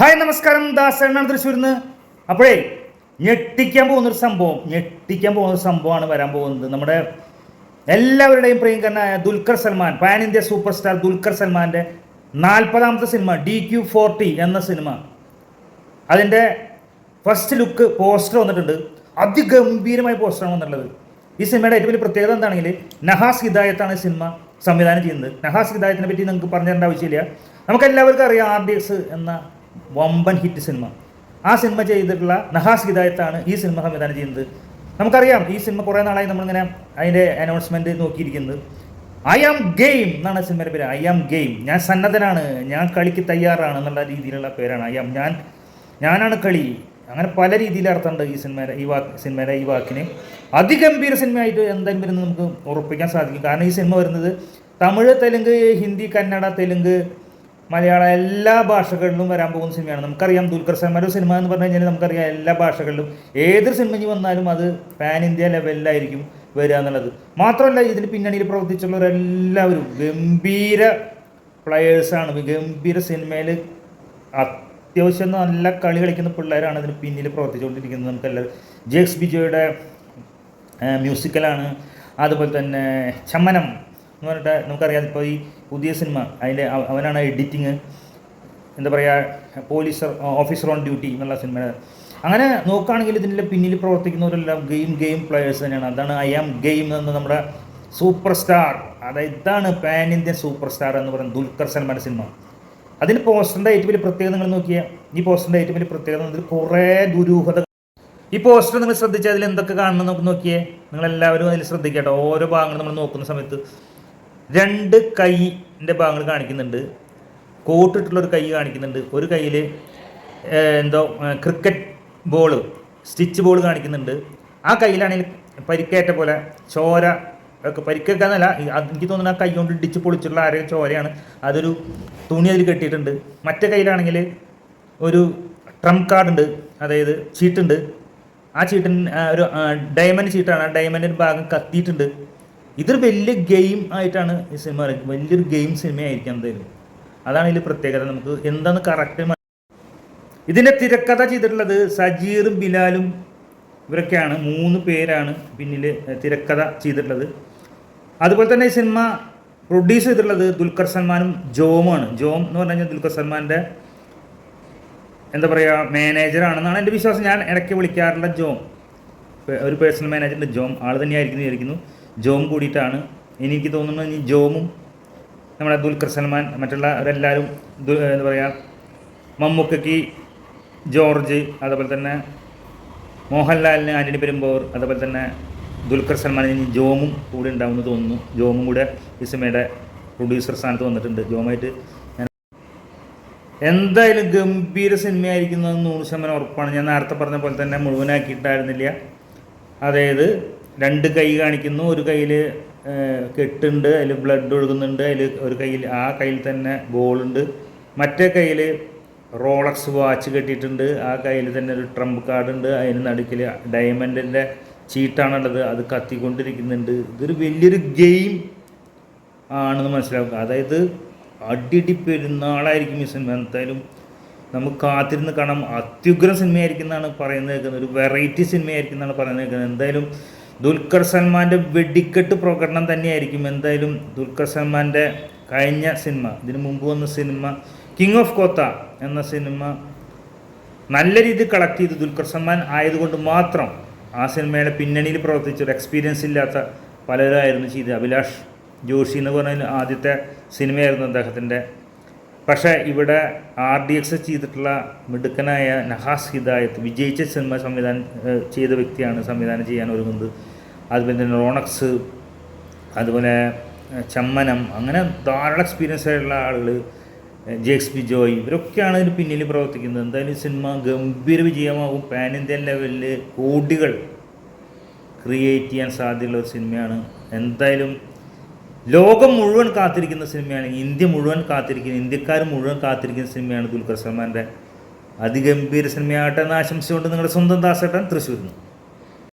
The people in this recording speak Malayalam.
ഹായ് നമസ്കാരം. ദാസനാണ് തൃശ്ശൂരിൽ നിന്ന് അപ്പോഴേ ഞെട്ടിക്കാൻ പോകുന്നൊരു സംഭവം. ഞെട്ടിക്കാൻ പോകുന്ന ഒരു സംഭവമാണ് വരാൻ പോകുന്നത്. നമ്മുടെ എല്ലാവരുടെയും പ്രിയങ്കരനായ Dulquer Salmaan pan India superstar Dulquer സൽമാന്റെ നാൽപ്പതാമത്തെ സിനിമ ഡി ക്യു ഫോർട്ടി എന്ന സിനിമ. അതിന്റെ ഫസ്റ്റ് ലുക്ക് പോസ്റ്റർ വന്നിട്ടുണ്ട്. അതിഗംഭീരമായ പോസ്റ്ററാണ് വന്നിട്ടുള്ളത്. ഈ സിനിമയുടെ ഏറ്റവും വലിയ പ്രത്യേകത എന്താണെങ്കിൽ നഹാസ് ഹിദായത്താണ് ഈ സിനിമ സംവിധാനം ചെയ്യുന്നത്. നഹാസ് ഹിദായത്തിനെ പറ്റി നിങ്ങൾക്ക് പറഞ്ഞു തരേണ്ട ആവശ്യമില്ല. നമുക്ക് എല്ലാവർക്കും അറിയാം ആർ ഡി എക്സ് എന്ന വമ്പൻ ഹിറ്റ് സിനിമ. ആ സിനിമ ചെയ്തിട്ടുള്ള നഹാസ് ഹിദായത്താണ് ഈ സിനിമ സംവിധാനം ചെയ്യുന്നത്. നമുക്കറിയാം ഈ സിനിമ കുറേ നാളായി നമ്മളിങ്ങനെ അതിന്റെ അനൗൺസ്മെന്റ് നോക്കിയിരിക്കുന്നത്. ഐ ആം ഗെയിം എന്നാണ് സിനിമയുടെ പേര്. ഐ ആം ഗെയിം ഞാൻ സന്നദ്ധനാണ്. ഞാൻ കളിക്ക് തയ്യാറാണ് എന്നുള്ള രീതിയിലുള്ള പേരാണ്. ഐ ആം ഞാൻ. ഞാനാണ് കളി. അങ്ങനെ പല രീതിയിൽ അർത്ഥമുണ്ട് ഈ സിനിമയുടെ ഈ വാക്ക് സിനിമയുടെ ഈ വാക്കിന്. അതിഗംഭീര സിനിമയായിട്ട് എന്തായാലും വരുന്നത് നമുക്ക് ഉറപ്പിക്കാൻ സാധിക്കും. കാരണം ഈ സിനിമ വരുന്നത് തമിഴ് തെലുങ്ക് ഹിന്ദി കന്നഡ തെലുങ്ക് മലയാളം എല്ലാ ഭാഷകളിലും വരാൻ പോകുന്ന സിനിമയാണ്. നമുക്കറിയാം ദുൽഖർ സൽമാന്റെ സിനിമ എന്ന് പറഞ്ഞു കഴിഞ്ഞാൽ നമുക്കറിയാം എല്ലാ ഭാഷകളിലും ഏതൊരു സിനിമയ്ക്ക് വന്നാലും അത് പാൻ ഇന്ത്യ ലെവലിലായിരിക്കും വരിക എന്നുള്ളത്. മാത്രമല്ല ഇതിന് പിന്നണിയിൽ പ്രവർത്തിച്ചുള്ളവരെല്ലാവരും ഗംഭീര പ്ലെയേഴ്സാണ് ഗംഭീര സിനിമയിൽ അത്യാവശ്യം നല്ല കളി കളിക്കുന്ന പിള്ളേരാണ് ഇതിന് പിന്നിൽ പ്രവർത്തിച്ചുകൊണ്ടിരിക്കുന്നത് നമുക്കെല്ലാം ജെക്സ് ബിജോയുടെ മ്യൂസിക്കലാണ് അതുപോലെ തന്നെ ചമ്മനം എന്ന് പറഞ്ഞിട്ട് നമുക്കറിയാം ഇപ്പോൾ ഈ പുതിയ സിനിമ അതിന്റെ അവനാണ് എഡിറ്റിങ് എന്താ പറയുക പോലീസ് ഓഫീസർ ഓൺ ഡ്യൂട്ടി എന്നുള്ള സിനിമ അങ്ങനെ നോക്കുകയാണെങ്കിൽ ഇതിന്റെ പിന്നിൽ പ്രവർത്തിക്കുന്നവരെല്ലാം ഗെയിം ഗെയിം പ്ലെയേഴ്സ് തന്നെയാണ്. അതാണ് ഐ ആം ഗെയിം എന്ന് നമ്മുടെ സൂപ്പർ സ്റ്റാർ അതായത് ഇതാണ് പാൻ ഇന്ത്യൻ സൂപ്പർ സ്റ്റാർ എന്ന് പറയുന്നത് ദുൽഖർ സൽമാന്റെ സിനിമ. അതിന് പോസ്റ്ററിന്റെ ഏറ്റവും വലിയ പ്രത്യേകത നിങ്ങൾ നോക്കിയാൽ ഈ പോസ്റ്ററിന്റെ ഏറ്റവും വലിയ പ്രത്യേകത ഇതിൽ കുറേ ദുരൂഹത. ഈ പോസ്റ്റർ നിങ്ങൾ ശ്രദ്ധിച്ചാൽ അതിൽ എന്തൊക്കെ കാണണം നമുക്ക് നോക്കിയേ. നിങ്ങളെല്ലാവരും അതിൽ ശ്രദ്ധിക്കട്ടോ. ഓരോ ഭാഗങ്ങളും നമ്മൾ നോക്കുന്ന സമയത്ത് രണ്ട് കൈന്റെ ഭാഗങ്ങൾ കാണിക്കുന്നുണ്ട്. കോട്ടിട്ടുള്ളൊരു കൈ കാണിക്കുന്നുണ്ട്. ഒരു കയ്യിൽ എന്തോ ക്രിക്കറ്റ് ബോൾ സ്റ്റിച്ച് ബോൾ കാണിക്കുന്നുണ്ട്. ആ കയ്യിലാണെങ്കിൽ പരിക്കേറ്റ പോലെ ചോര ഒക്കെ പരിക്കേക്കാന്നല്ല എനിക്ക് തോന്നുന്നു ആ കൈ കൊണ്ട് ഇടിച്ച് പൊളിച്ചുള്ള ആരെയും ചോരയാണ്. അതൊരു തുണി അതിൽ കെട്ടിയിട്ടുണ്ട്. മറ്റേ കയ്യിലാണെങ്കിൽ ഒരു ട്രംപ് കാർഡുണ്ട് അതായത് ചീട്ടുണ്ട്. ആ ചീട്ടിന് ഒരു ഡയമണ്ട് ചീട്ടാണ്. ആ ഡയമണ്ടിന്റെ ഭാഗം കത്തിയിട്ടുണ്ട്. ഇതൊരു വലിയ ഗെയിം ആയിട്ടാണ് ഈ സിനിമ പറയുന്നത്. വലിയൊരു ഗെയിം സിനിമയായിരിക്കും എന്തായാലും. അതാണ് ഇതിൽ പ്രത്യേകത. നമുക്ക് എന്താന്ന് കറക്റ്റ് ഇതിന്റെ തിരക്കഥ ചെയ്തിട്ടുള്ളത് സജീറും ബിലാലും ഇവരൊക്കെയാണ്. മൂന്ന് പേരാണ് പിന്നിൽ തിരക്കഥ ചെയ്തിട്ടുള്ളത്. അതുപോലെ തന്നെ ഈ സിനിമ പ്രൊഡ്യൂസ് ചെയ്തിട്ടുള്ളത് ദുൽഖർ സൽമാനും ജോമാണ് ജോം എന്ന് പറഞ്ഞു കഴിഞ്ഞാൽ ദുൽഖർ സൽമാന്റെ എന്താ പറയുക മാനേജറാണെന്നാണ് എന്റെ വിശ്വാസം. ഞാൻ ഇടയ്ക്ക് വിളിക്കാറുള്ള ജോം. ഒരു പേഴ്സണൽ മാനേജറിന്റെ ജോം. ആൾ തന്നെയായിരിക്കും വിചാരിക്കുന്നു. ജോം കൂടിയിട്ടാണ് എനിക്ക് തോന്നുന്നത്. ഇനി ജോമും നമ്മുടെ ദുൽഖർ സൽമാൻ മറ്റുള്ളവരെല്ലാവരും അവരെല്ലാവരും എന്താ പറയുക മമ്മൂക്കയ്ക്ക് ജോർജ് അതുപോലെ തന്നെ മോഹൻലാലിന് ആന്റണി പെരുമ്പോർ അതുപോലെ തന്നെ ദുൽഖർ ഇനി ജോമും കൂടെ ഉണ്ടാവുമെന്ന് തോന്നുന്നു. ജോമും കൂടെ ഈ സിനിമയുടെ പ്രൊഡ്യൂസർ സ്ഥാനത്ത് വന്നിട്ടുണ്ട്. ജോമായിട്ട് ഞാൻ എന്തായാലും ഗംഭീര സിനിമയായിരിക്കുന്നത് നൂറ് ശതമാനം ഉറപ്പാണ്. ഞാൻ നേരത്തെ പറഞ്ഞ പോലെ തന്നെ മുഴുവനാക്കിയിട്ടായിരുന്നില്ല. അതായത് രണ്ട് കൈ കാണിക്കുന്നു. ഒരു കയ്യിൽ കെട്ടുണ്ട് അതിൽ ബ്ലഡ് ഒഴുകുന്നുണ്ട്. അതിൽ ഒരു കയ്യിൽ ആ കയ്യിൽ തന്നെ ബോളുണ്ട് മറ്റേ കയ്യിൽ റോളക്സ് വാച്ച് കെട്ടിയിട്ടുണ്ട്. ആ കയ്യിൽ തന്നെ ഒരു ട്രംപ് കാർഡ് ഉണ്ട്. അതിന് നടുക്കിൽ ഡയമണ്ടിന്റെ ചീട്ടാണുള്ളത്. അത് കത്തിക്കൊണ്ടിരിക്കുന്നുണ്ട്. ഇതൊരു വലിയൊരു ഗെയിം ആണെന്ന് മനസ്സിലാക്കുക. അതായത് അടിയടി പെരുന്നാളായിരിക്കും ഈ സിനിമ എന്തായാലും നമുക്ക് കാത്തിരുന്ന് കാണാം. അത്യുഗ്രം സിനിമയായിരിക്കും എന്നാണ് പറയുന്നത് കേൾക്കുന്നത്. ഒരു വെറൈറ്റി സിനിമയായിരിക്കും എന്നാണ് പറയുന്നത് കേൾക്കുന്നത്. എന്തായാലും ദുൽഖർ സൽമാന്റെ വെടിക്കെട്ട് പ്രകടനം തന്നെയായിരിക്കും എന്തായാലും ദുൽഖർ സൽമാന്റെ കഴിഞ്ഞ സിനിമ ഇതിനു മുമ്പ് വന്ന സിനിമ കിങ് ഓഫ് കോത്ത എന്ന സിനിമ നല്ല രീതിയിൽ കളക്ട് ചെയ്ത് ദുൽഖർ സൽമാൻ ആയതുകൊണ്ട് മാത്രം ആ സിനിമയുടെ പിന്നണിയിൽ പ്രവർത്തിച്ച ഒരു എക്സ്പീരിയൻസ് ഇല്ലാത്ത പലരായിരുന്നു ചെയ്ത് അഭിലാഷ് ജോഷി എന്ന് പറഞ്ഞ ആദ്യത്തെ സിനിമയായിരുന്നു അദ്ദേഹത്തിന്റെ പക്ഷേ ഇവിടെ ആർ ഡി എക്സ് ചെയ്തിട്ടുള്ള മിടുക്കനായ നഹാസ് ഹിദായത്ത് വിജയിച്ച സിനിമ സംവിധാനം ചെയ്ത വ്യക്തിയാണ് സംവിധാനം ചെയ്യാൻ ഒരുങ്ങുന്നത്. അതുപോലെ തന്നെ റോണക്സ് അതുപോലെ ചമ്മനം അങ്ങനെ ധാരാളം എക്സ്പീരിയൻസ് ആയിട്ടുള്ള ആളുകൾ ജെക്സ് ബി ജോയ് ഇവരൊക്കെയാണ് ഇതിന് പിന്നിൽ പ്രവർത്തിക്കുന്നത്. എന്തായാലും സിനിമ ഗംഭീര വിജയമാകും. പാൻ ഇന്ത്യൻ ലെവലിൽ കോടികൾ ക്രിയേറ്റ് ചെയ്യാൻ സാധ്യതയുള്ള ഒരു സിനിമയാണ്. എന്തായാലും ലോകം മുഴുവൻ കാത്തിരിക്കുന്ന സിനിമയാണ്. ഇന്ത്യ മുഴുവൻ കാത്തിരിക്കുന്ന ഇന്ത്യക്കാർ മുഴുവൻ കാത്തിരിക്കുന്ന സിനിമയാണ് ദുൽഖർ സൽമാന്റെ അതിഗംഭീര സിനിമയാകട്ടെ എന്ന് ആശംസിച്ചുകൊണ്ട് നിങ്ങളുടെ സ്വന്തം ദാസേട്ടൻ തൃശ്ശൂരിൽ നിന്ന്.